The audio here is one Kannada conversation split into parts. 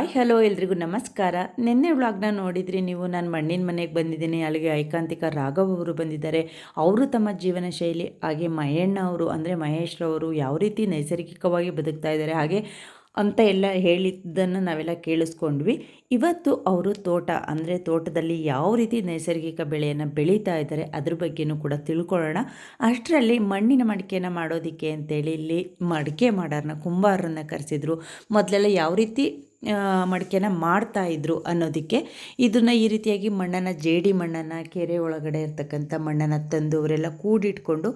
ಹಾಯ್, ಹಲೋ, ಎಲ್ರಿಗೂ ನಮಸ್ಕಾರ. ನಿನ್ನೆ ವ್ಲಾಗ್ನ ನೋಡಿದ್ರಿ ನೀವು? ನಾನು ಮಣ್ಣಿನ ಮನೆಗೆ ಬಂದಿದ್ದೀನಿ. ಅಲ್ಲಿಗೆ ಐಕಾಂತಿಕ ರಾಘವ್ ಅವರು ಬಂದಿದ್ದಾರೆ. ಅವರು ತಮ್ಮ ಜೀವನ ಶೈಲಿ, ಹಾಗೆ ಮಹೇಣ್ಣ ಅವರು, ಅಂದರೆ ಮಹೇಶ್ರವರು ಯಾವ ರೀತಿ ನೈಸರ್ಗಿಕವಾಗಿ ಬದುಕ್ತಾ ಇದ್ದಾರೆ, ಹಾಗೆ ಅಂತ ಎಲ್ಲ ಹೇಳಿದ್ದನ್ನು ನಾವೆಲ್ಲ ಕೇಳಿಸ್ಕೊಂಡ್ವಿ. ಇವತ್ತು ಅವರು ತೋಟ, ಅಂದರೆ ತೋಟದಲ್ಲಿ ಯಾವ ರೀತಿ ನೈಸರ್ಗಿಕ ಬೆಳೆಯನ್ನು ಬೆಳೀತಾ ಇದ್ದಾರೆ, ಅದ್ರ ಬಗ್ಗೆನೂ ಕೂಡ ತಿಳ್ಕೊಳ್ಳೋಣ. ಅಷ್ಟರಲ್ಲಿ ಮಣ್ಣಿನ ಮಡಿಕೆನ ಮಾಡೋದಕ್ಕೆ ಅಂತೇಳಿ ಇಲ್ಲಿ ಮಡಿಕೆ ಮಾಡೋರನ್ನ ಕುಂಬಾರರನ್ನ ಕರೆಸಿದ್ರು. ಮೊದಲೆಲ್ಲ ಯಾವ ರೀತಿ ಮಡಿಕೆನ ಮಾಡ್ತಾ ಇದ್ರು ಅನ್ನೋದಕ್ಕೆ ಇದನ್ನು ಈ ರೀತಿಯಾಗಿ ಮಣ್ಣನ್ನು, ಜೇಡಿ ಮಣ್ಣನ್ನು, ಕೆರೆ ಒಳಗಡೆ ಇರ್ತಕ್ಕಂಥ ಮಣ್ಣನ್ನು ತಂದು ಅವರೆಲ್ಲ ಕೂಡಿಟ್ಕೊಂಡು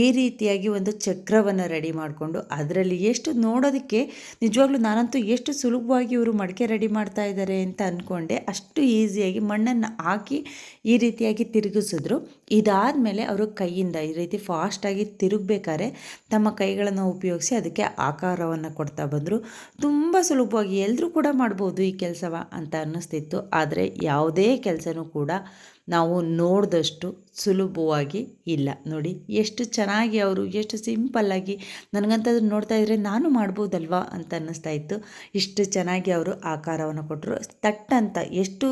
ಈ ರೀತಿಯಾಗಿ ಒಂದು ಚಕ್ರವನ್ನು ರೆಡಿ ಮಾಡಿಕೊಂಡು ಅದರಲ್ಲಿ ಎಷ್ಟು ನೋಡೋದಕ್ಕೆ ನಿಜವಾಗ್ಲೂ ನಾನಂತೂ ಎಷ್ಟು ಸುಲಭವಾಗಿ ಇವರು ಮಡಿಕೆ ರೆಡಿ ಮಾಡ್ತಾ ಇದ್ದಾರೆ ಅಂತ ಅಂದ್ಕೊಂಡೆ ಅಷ್ಟು ಈಸಿಯಾಗಿ ಮಣ್ಣನ್ನು ಹಾಕಿ ಈ ರೀತಿಯಾಗಿ ತಿರುಗಿಸಿದ್ರು. ಇದಾದಮೇಲೆ ಅವರು ಕೈಯಿಂದ ಈ ರೀತಿ ಫಾಸ್ಟಾಗಿ ತಿರುಗಬೇಕಾದ್ರೆ ತಮ್ಮ ಕೈಗಳನ್ನು ಉಪಯೋಗಿಸಿ ಅದಕ್ಕೆ ಆಕಾರವನ್ನು ಕೊಡ್ತಾ ಬಂದರು. ತುಂಬ ಸುಲಭವಾಗಿ ಎಲ್ಲರೂ ಕೂಡ ಮಾಡ್ಬೋದು ಈ ಕೆಲಸವ ಅಂತ ಅನ್ನಿಸ್ತಿತ್ತು. ಆದರೆ ಯಾವುದೇ ಕೆಲಸನೂ ಕೂಡ ನಾವು ನೋಡಿದಷ್ಟು ಸುಲಭವಾಗಿ ಇಲ್ಲ. ನೋಡಿ, ಎಷ್ಟು ಚೆನ್ನಾಗಿ ಅವರು, ಎಷ್ಟು ಸಿಂಪಲ್ಲಾಗಿ ನನಗಂತದ್ದು ನೋಡ್ತಾ ಇದ್ರೆ ನಾನು ಮಾಡ್ಬೋದಲ್ವಾ ಅಂತ ಅನ್ನಿಸ್ತಾ ಇತ್ತು. ಇಷ್ಟು ಚೆನ್ನಾಗಿ ಅವರು ಆಕಾರವನ್ನು ಕೊಟ್ಟರು ತಟ್ಟಂತ ಎಷ್ಟು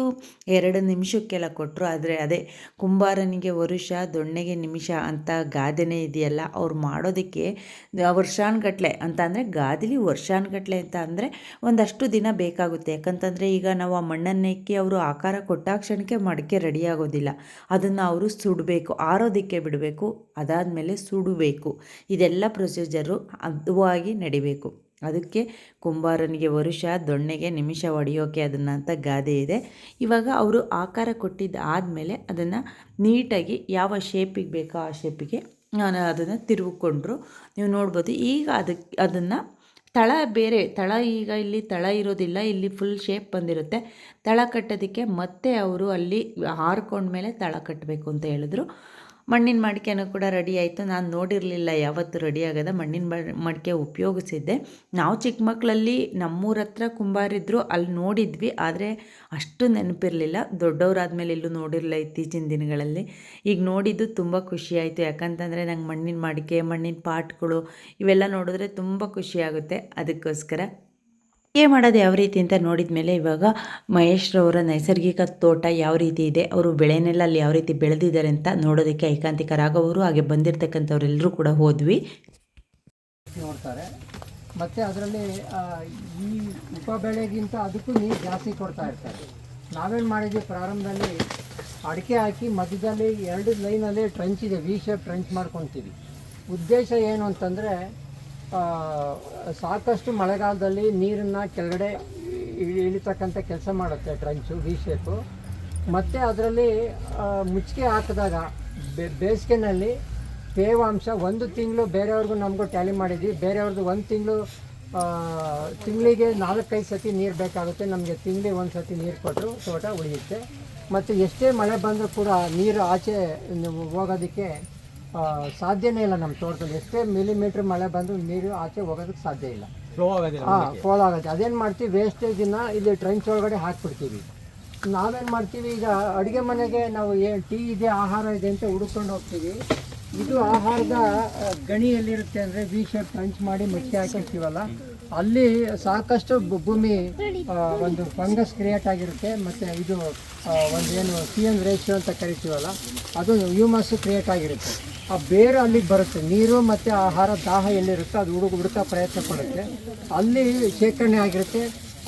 ಎರಡು ನಿಮಿಷಕ್ಕೆಲ್ಲ ಕೊಟ್ಟರು ಆದರೆ ಅದೇ ಕುಂಬಾರನಿಗೆ ವರುಷ, ದೊಣ್ಣೆಗೆ ನಿಮಿಷ ಅಂತ ಗಾದೆನೇ ಇದೆಯಲ್ಲ, ಅವ್ರು ಮಾಡೋದಕ್ಕೆ ವರ್ಷಾನ್ಗಟ್ಲೆ ಅಂತ ಅಂದರೆ ಗಾದಿಲಿ ವರ್ಷಾನ್ಗಟ್ಲೆ ಅಂತ ಅಂದರೆ ಒಂದಷ್ಟು ದಿನ ಬೇಕಾಗುತ್ತೆ. ಯಾಕಂತಂದರೆ ಈಗ ನಾವು ಆ ಮಣ್ಣನ್ನೆಕ್ಕಿ ಅವರು ಆಕಾರ ಕೊಟ್ಟಾಕ್ಷಣಕ್ಕೆ ಮಡಿಕೆ ರೆಡಿ ಆಗೋದಿಲ್ಲ. ಅದನ್ನು ಅವರು ಸುಡಬೇಕು, ಆರೋದಕ್ಕೆ ಬಿಡಬೇಕು, ಅದಾದಮೇಲೆ ಸುಡಬೇಕು. ಇದೆಲ್ಲ ಪ್ರೊಸೀಜರು ಅದುವಾಗಿ ನಡಿಬೇಕು. ಅದಕ್ಕೆ ಕುಂಬಾರನಿಗೆ ವರುಷ, ದೊಣ್ಣೆಗೆ ನಿಮಿಷ ಒಡೆಯೋಕೆ ಅದನ್ನು ಅಂತ ಗಾದೆ ಇದೆ. ಇವಾಗ ಅವರು ಆಕಾರ ಕೊಟ್ಟಿದ್ದು ಆದಮೇಲೆ ಅದನ್ನು ನೀಟಾಗಿ ಯಾವ ಶೇಪಿಗೆ ಬೇಕೋ ಆ ಶೇಪಿಗೆ ನಾನು ಅದನ್ನು ತಿರುಗಿಕೊಂಡ್ರು. ನೀವು ನೋಡ್ಬೋದು ಈಗ ಅದಕ್ಕೆ ಅದನ್ನು ತಳ ಬೇರೆ, ತಳ ಈಗ ಇಲ್ಲಿ ತಳ ಇರೋದಿಲ್ಲ, ಇಲ್ಲಿ ಫುಲ್ ಶೇಪ್ ಬಂದಿರುತ್ತೆ. ತಳ ಕಟ್ಟೋದಕ್ಕೆ ಮತ್ತೆ ಅವರು ಅಲ್ಲಿ ಹಾರ್ಕೊಂಡ್ಮೇಲೆ ತಳ ಕಟ್ಟಬೇಕು ಅಂತ ಹೇಳಿದ್ರು. ಮಣ್ಣಿನ ಮಡಿಕೆನೂ ಕೂಡ ರೆಡಿ ಆಯಿತು. ನಾನು ನೋಡಿರಲಿಲ್ಲ ಯಾವತ್ತು ರೆಡಿ ಆಗದ ಮಣ್ಣಿನ ಮಡಿಕೆ ಉಪಯೋಗಿಸಿದ್ದೆ. ನಾವು ಚಿಕ್ಕ ಮಕ್ಕಳಲ್ಲಿ ನಮ್ಮೂರ ಹತ್ರ ಕುಂಬಾರಿದ್ರು ಅಲ್ಲಿ ನೋಡಿದ್ವಿ. ಆದರೆ ಅಷ್ಟು ನೆನಪಿರಲಿಲ್ಲ. ದೊಡ್ಡವರಾದ್ಮೇಲೆ ಇಲ್ಲೂ ನೋಡಿರಲಿಲ್ಲ ಇತ್ತೀಚಿನ ದಿನಗಳಲ್ಲಿ. ಈಗ ನೋಡಿದ್ದು ತುಂಬ ಖುಷಿಯಾಯಿತು ಯಾಕಂತಂದರೆ ನಂಗೆ ಮಣ್ಣಿನ ಮಡಿಕೆ, ಮಣ್ಣಿನ ಪಾಟ್ಗಳು ಇವೆಲ್ಲ ನೋಡಿದ್ರೆ ತುಂಬ ಖುಷಿಯಾಗುತ್ತೆ ಅದಕ್ಕೋಸ್ಕರ ಅಡುಗೆ ಮಾಡೋದು ಯಾವ ರೀತಿ ಅಂತ ನೋಡಿದ ಮೇಲೆ ಇವಾಗ ಮಹೇಶ್ರವರ ನೈಸರ್ಗಿಕ ತೋಟ ಯಾವ ರೀತಿ ಇದೆ, ಅವರು ಬೆಳೆನೆಲ್ಲ ಅಲ್ಲಿ ಯಾವ ರೀತಿ ಬೆಳೆದಿದ್ದಾರೆ ಅಂತ ನೋಡೋದಕ್ಕೆ ಐಕಾಂತಿಕ ರಾಘವರು ಹಾಗೆ ಬಂದಿರತಕ್ಕಂಥವ್ರೆಲ್ಲರೂ ಕೂಡ ಹೋದ್ವಿ. ನೋಡ್ತಾರೆ. ಮತ್ತು ಅದರಲ್ಲಿ ಈ ಉಪ ಬೆಳೆಗಿಂತ ಅದಕ್ಕೂ ನೀರು ಜಾಸ್ತಿ ಕೊಡ್ತಾ ಇರ್ತಾರೆ. ನಾವೇನು ಮಾಡಿದ್ವಿ, ಪ್ರಾರಂಭದಲ್ಲಿ ಅಡಿಕೆ ಹಾಕಿ ಮಧ್ಯದಲ್ಲಿ ಎರಡು ಲೈನಲ್ಲಿ ಟ್ರಂಚ್ ಇದೆ ವಿ ಶೇಪ್ ಟ್ರಂಚ್ ಮಾಡ್ಕೊತೀವಿ. ಉದ್ದೇಶ ಏನು ಅಂತಂದರೆ ಸಾಕಷ್ಟು ಮಳೆಗಾಲದಲ್ಲಿ ನೀರನ್ನು ಕೆಳಗಡೆ ಇಳಿ- ಇಳಿತಕ್ಕಂಥ ಕೆಲಸ ಮಾಡುತ್ತೆ ಟ್ರಂಚು ವಿ ಶೇಪು ಮತ್ತು ಅದರಲ್ಲಿ ಮುಚ್ಚಿಗೆ ಹಾಕಿದಾಗ ಬೇಸಿಗೆನಲ್ಲಿ ತೇವಾಂಶ ಒಂದು ತಿಂಗಳು ಬೇರೆಯವ್ರಿಗೂ ನಮಗೂ ಟ್ಯಾಲಿ ಮಾಡಿದ್ವಿ. ಬೇರೆಯವ್ರದ್ದು ಒಂದು ತಿಂಗಳು ತಿಂಗಳಿಗೆ ನಾಲ್ಕೈದು ಸತಿ ನೀರು ಬೇಕಾಗುತ್ತೆ. ನಮಗೆ ತಿಂಗಳಿಗೆ ಒಂದು ಸತಿ ನೀರು ಕೊಟ್ಟರು ತೋಟ ಉಳಿಯುತ್ತೆ. ಮತ್ತು ಎಷ್ಟೇ ಮಳೆ ಬಂದರೂ ಕೂಡ ನೀರು ಆಚೆ ಹೋಗೋದಕ್ಕೆ ಸಾಧ್ಯನೇ ಇಲ್ಲ ನಮ್ಮ ತೋಟದಲ್ಲಿ. ಎಷ್ಟೇ ಮಿಲಿಮೀಟ್ರ್ ಮಳೆ ಬಂದರೂ ನೀರು ಆಚೆ ಹೋಗೋದಕ್ಕೆ ಸಾಧ್ಯ ಇಲ್ಲ. ಫ್ಲೋ ಆಗೋದಿಲ್ಲ ಹಾಂ ಫೋಲ್ ಆಗುತ್ತೆ ಅದೇನು ಮಾಡ್ತೀವಿ ವೇಸ್ಟೇಜನ್ನ ಇಲ್ಲಿ ಟ್ರಂಚ್ ಒಳಗಡೆ ಹಾಕ್ಬಿಡ್ತೀವಿ. ನಾವೇನು ಮಾಡ್ತೀವಿ ಈಗ ಅಡುಗೆ ಮನೆಗೆ ನಾವು ಏನು ಟೀ ಇದೆ ಆಹಾರ ಇದೆ ಅಂತ ಹುಡುಕೊಂಡು ಹೋಗ್ತೀವಿ. ಇದು ಆಹಾರದ ಗಣಿಯಲ್ಲಿರುತ್ತೆ ಅಂದರೆ ವಿ ಶೇಪ್ ಟ್ರಂಚ್ ಮಾಡಿ ಮುಚ್ಚಿ ಹಾಕಿರ್ತೀವಲ್ಲ ಅಲ್ಲಿ ಸಾಕಷ್ಟು ಭೂಮಿ ಒಂದು ಫಂಗಸ್ ಕ್ರಿಯೇಟ್ ಆಗಿರುತ್ತೆ. ಮತ್ತು ಇದು ಒಂದು ಏನು ಸಿ ಎನ್ ರೇಷಿಯೋ ಅಂತ ಕರಿತೀವಲ್ಲ ಅದು ಹ್ಯೂಮಸ್ ಕ್ರಿಯೇಟ್ ಆಗಿರುತ್ತೆ. ಆ ಬೇರು ಅಲ್ಲಿಗೆ ಬರುತ್ತೆ. ನೀರು ಮತ್ತು ಆಹಾರ, ದಾಹ ಎಲ್ಲಿರುತ್ತೋ ಅದು ಹುಡುಗ ಹುಡುಕ ಪ್ರಯತ್ನ ಪಡುತ್ತೆ. ಅಲ್ಲಿ ಶೇಖರಣೆ ಆಗಿರುತ್ತೆ.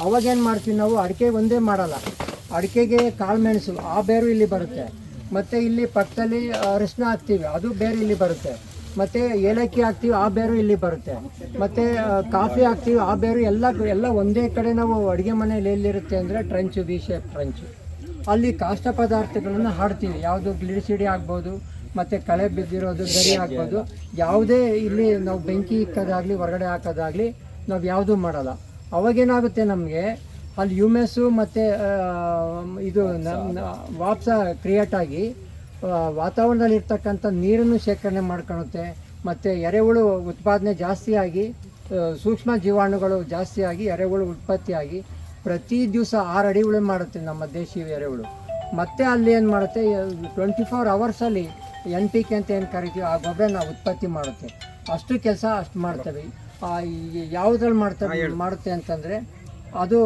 ಅವಾಗೇನು ಮಾಡ್ತೀವಿ ನಾವು? ಅಡಿಕೆ ಒಂದೇ ಮಾಡಲ್ಲ. ಅಡಿಕೆಗೆ ಕಾಳುಮೆಣಸು ಆ ಬೇರು ಇಲ್ಲಿ ಬರುತ್ತೆ. ಮತ್ತು ಇಲ್ಲಿ ಪಕ್ಕದಲ್ಲಿ ಅರಿಶಿನ ಹಾಕ್ತೀವಿ, ಅದು ಬೇರು ಇಲ್ಲಿ ಬರುತ್ತೆ. ಮತ್ತು ಏಲಕ್ಕಿ ಹಾಕ್ತೀವಿ, ಆ ಬೇರು ಇಲ್ಲಿ ಬರುತ್ತೆ. ಮತ್ತು ಕಾಫಿ ಹಾಕ್ತೀವಿ, ಆ ಬೇರು ಎಲ್ಲ ಎಲ್ಲ ಒಂದೇ ಕಡೆ ನಾವು ಅಡುಗೆ ಮನೆಯಲ್ಲಿ ಎಲ್ಲಿರುತ್ತೆ ಅಂದರೆ ಟ್ರಂಚು ಬಿ ಶೇಪ್ ಟ್ರಂಚು. ಅಲ್ಲಿ ಕಾಷ್ಟ ಪದಾರ್ಥಗಳನ್ನು ಹಾಡ್ತೀವಿ. ಯಾವುದು ಗ್ಲಿಸಿಡಿ ಆಗ್ಬೋದು ಮತ್ತು ಕಳೆ ಬಿದ್ದಿರೋದು ಗರಿ ಹಾಕೋದು ಯಾವುದೇ ಇಲ್ಲಿ ನಾವು ಬೆಂಕಿ ಇಕ್ಕೋದಾಗಲಿ, ಹೊರಗಡೆ ಹಾಕೋದಾಗಲಿ ನಾವು ಯಾವುದೂ ಮಾಡಲ್ಲ. ಅವಾಗೇನಾಗುತ್ತೆ ನಮಗೆ, ಅಲ್ಲಿ ಯುಮೆಸ್ಸು ಮತ್ತು ಇದು ವಾಪ್ಸ ಕ್ರಿಯೇಟ್ ಆಗಿ ವಾತಾವರಣದಲ್ಲಿ ಇರ್ತಕ್ಕಂಥ ನೀರನ್ನು ಶೇಖರಣೆ ಮಾಡ್ಕೊಳುತ್ತೆ. ಮತ್ತು ಎರೆಹುಳು ಉತ್ಪಾದನೆ ಜಾಸ್ತಿಯಾಗಿ ಸೂಕ್ಷ್ಮ ಜೀವಾಣುಗಳು ಜಾಸ್ತಿಯಾಗಿ ಎರೆಹುಳು ಉತ್ಪತ್ತಿಯಾಗಿ ಪ್ರತಿ ದಿವಸ ಆರು ಅಡಿ ಮಾಡುತ್ತೆ ನಮ್ಮ ದೇಶೀಯ ಎರೆಹುಳು. ಮತ್ತೆ ಅಲ್ಲಿ ಏನು ಮಾಡುತ್ತೆ ಟ್ವೆಂಟಿ ಫೋರ್ ಅವರ್ಸಲ್ಲಿ ಎನ್ ಪಿ ಕೆ ಅಂತ ಏನು ಕರಿತೀವಿ ಆ ಗೊಬ್ಬರ ನಾವು ಉತ್ಪತ್ತಿ ಮಾಡುತ್ತೆ. ಅಷ್ಟು ಕೆಲಸ ಅಷ್ಟು ಮಾಡ್ತೇವೆ. ಯಾವುದ್ರಲ್ಲಿ ಮಾಡ್ತೇವೆ ಮಾಡುತ್ತೆ ಅಂತಂದರೆ ಅದು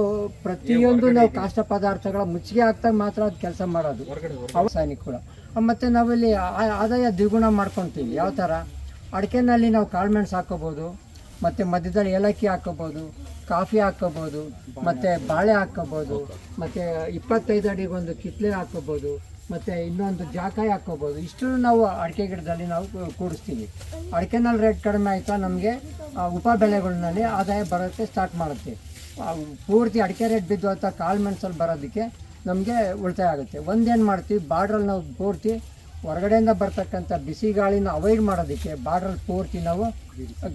ಪ್ರತಿಯೊಂದು ನಾವು ಕಾಷ್ಟ ಪದಾರ್ಥಗಳ ಮುಚ್ಚಿಗೆ ಹಾಕ್ದಾಗ ಮಾತ್ರ ಅದು ಕೆಲಸ ಮಾಡೋದು. ಕೂಡ. ಮತ್ತು ನಾವಿಲ್ಲಿ ಆ- ಆದಾಯ ದ್ವಿಗುಣ ಮಾಡ್ಕೊತೀವಿ. ಯಾವ ಥರ ಅಡಿಕೆನಲ್ಲಿ ನಾವು ಕಾಳುಮೆಣಸು ಹಾಕೋಬೋದು ಮತ್ತು ಮಧ್ಯದಲ್ಲಿ ಏಲಕ್ಕಿ ಹಾಕೋಬೋದು ಕಾಫಿ ಹಾಕೋಬೋದು ಮತ್ತು ಬಾಳೆ ಹಾಕೋಬೋದು ಮತ್ತು ಇಪ್ಪತ್ತೈದು ಅಡಿಗೊಂದು ಕಿತ್ಲೆ ಹಾಕೋಬೋದು ಮತ್ತು ಇನ್ನೊಂದು ಜಾಕಾಯಿ ಹಾಕೋಬೋದು ಇಷ್ಟು ನಾವು ಅಡಿಕೆ ಗಿಡದಲ್ಲಿ ನಾವು ಕೂಡಿಸ್ತೀವಿ. ಅಡಿಕೆನಲ್ಲಿ ರೇಟ್ ಕಡಿಮೆ ಆಯಿತಾ ನಮಗೆ ಉಪ ಬೆಳೆಗಳಲ್ಲಿ ಆದಾಯ ಬರೋಕ್ಕೆ ಸ್ಟಾರ್ಟ್ ಮಾಡುತ್ತೆ. ಪೂರ್ತಿ ಅಡಿಕೆ ರೇಟ್ ಬಿದ್ದು ಅಂತ ಕಾಳು ಮೆಣಸಲ್ಲಿ ಬರೋದಕ್ಕೆ ನಮಗೆ ಉಳಿತಾಯ ಆಗುತ್ತೆ. ಒಂದೇನು ಮಾಡ್ತೀವಿ, ಬಾರ್ಡ್ರಲ್ಲಿ ನಾವು ಪೂರ್ತಿ ಹೊರಗಡೆಯಿಂದ ಬರ್ತಕ್ಕಂಥ ಬಿಸಿ ಗಾಳಿನ ಅವಾಯ್ಡ್ ಮಾಡೋದಕ್ಕೆ ಬಾರ್ಡ್ರಲ್ಲಿ ಪೂರ್ತಿ ನಾವು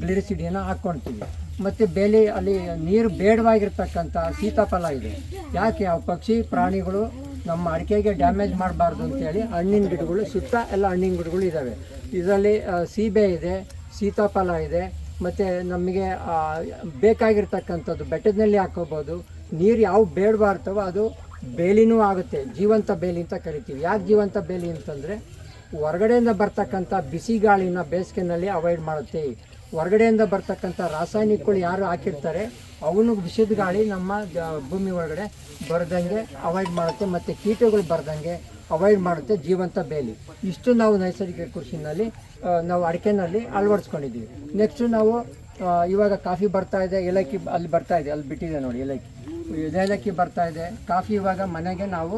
ಗ್ಲಿರಿಸಿಡಿಯನ್ನು ಹಾಕ್ಕೊಳ್ತೀವಿ. ಮತ್ತು ಬೇಲಿ ಅಲ್ಲಿ ನೀರು ಬೇಡವಾಗಿರ್ತಕ್ಕಂಥ ಸೀತಾಫಲ ಇದೆ. ಯಾಕೆ? ಆ ಪಕ್ಷಿ ಪ್ರಾಣಿಗಳು ನಮ್ಮ ಅಡಿಕೆಗೆ ಡ್ಯಾಮೇಜ್ ಮಾಡಬಾರ್ದು ಅಂತೇಳಿ ಹಣ್ಣಿನ ಗಿಡಗಳು, ಸುತ್ತ ಎಲ್ಲ ಹಣ್ಣಿನ ಗಿಡಗಳು ಇದ್ದಾವೆ ಇದರಲ್ಲಿ ಸೀಬೆ ಇದೆ, ಸೀತಾಫಲ ಇದೆ, ಮತ್ತು ನಮಗೆ ಬೇಕಾಗಿರ್ತಕ್ಕಂಥದ್ದು ಬೆಟ್ಟದಲ್ಲಿ ಹಾಕೋಬೋದು. ನೀರು ಯಾವ ಬೇಡಬಾರ್ತವೋ ಅದು ಬೇಲಿನೂ ಆಗುತ್ತೆ. ಜೀವಂತ ಬೇಲಿ ಅಂತ ಕರಿತೀವಿ. ಯಾಕೆ ಜೀವಂತ ಬೇಲಿ ಅಂತಂದರೆ ಹೊರಗಡೆಯಿಂದ ಬರ್ತಕ್ಕಂಥ ಬಿಸಿ ಗಾಳಿನ ಬೇಸಿಗೆನಲ್ಲಿ ಅವಾಯ್ಡ್ ಮಾಡುತ್ತೆ. ಹೊರಗಡೆಯಿಂದ ಬರ್ತಕ್ಕಂಥ ರಾಸಾಯನಿಕಗಳು ಯಾರು ಹಾಕಿರ್ತಾರೆ? ಅವನು ಬಿಸಿದ ಗಾಳಿ ನಮ್ಮ ಭೂಮಿ ಒಳಗಡೆ ಬರದಂಗೆ ಅವಾಯ್ಡ್ ಮಾಡುತ್ತೆ ಮತ್ತು ಕೀಟಗಳು ಬರದಂಗೆ ಅವಾಯ್ಡ್ ಮಾಡುತ್ತೆ ಜೀವಂತ ಬೇಲಿ. ಇಷ್ಟು ನಾವು ನೈಸರ್ಗಿಕ ಕೃಷಿನಲ್ಲಿ ನಾವು ಅಡಿಕೆನಲ್ಲಿ ಅಳವಡಿಸ್ಕೊಂಡಿದ್ದೀವಿ. ನೆಕ್ಸ್ಟು ನಾವು ಇವಾಗ ಕಾಫಿ ಬರ್ತಾ ಇದೆ, ಏಲಕ್ಕಿ ಅಲ್ಲಿ ಬರ್ತಾ ಇದೆ, ಅಲ್ಲಿ ಬಿಟ್ಟಿದೆ ನೋಡಿ ಏಲಕ್ಕಿ. ಏಲಕ್ಕಿ ಬರ್ತಾ ಇದೆ. ಕಾಫಿ ಇವಾಗ ಮನೆಗೆ ನಾವು